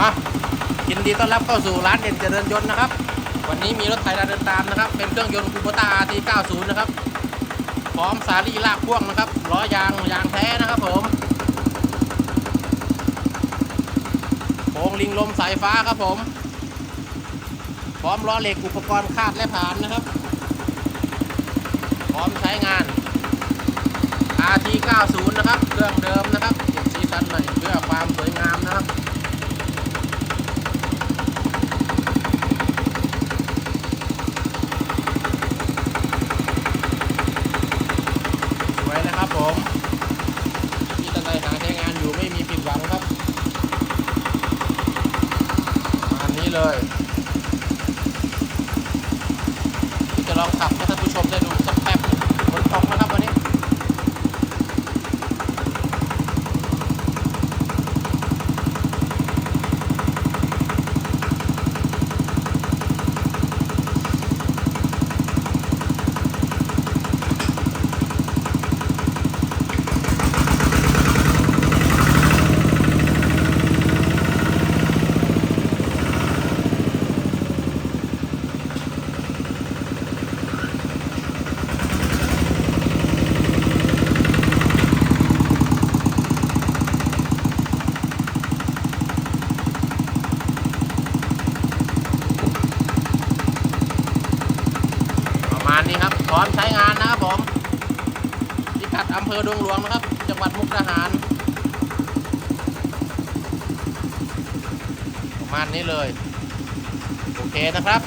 อะยินดีต้อนรับเข้าสู่ร้านเด่นเจริญยนต์นะครับ วันนี้มีรถไถนาเดินตามนะครับ เป็นเครื่องยนต์คูโบต้า RT 90นะครับ พร้อมสาลี่ลากพ่วงนะครับล้อยางยางแท้นะครับผมโค้งลิงลมสายฟ้าครับผม พร้อมล้อเหล็กอุปกรณ์คาดและผานนะครับ พร้อมใช้งาน RT 90 นะครับ เครื่องเดิมนะครับเก็บสีสันหน่อยเพื่อความสวยงามนะครับ สวยนะครับ ผมที่ตั้งใจหาใช้งานอยู่ไม่มีผิดหวังครับอันนี้เลยที่จะลองขับให้ท่านผู้ชมได้ดูสักแป๊บฝนตกนะครับวันนี้ ประมาณนี้ครับ พร้อมใช้งานนะครับผมพิกัดอำเภอดงหลวงนะครับ จังหวัดมุกดาหาร ประมาณนี้เลย โอเคนะครับ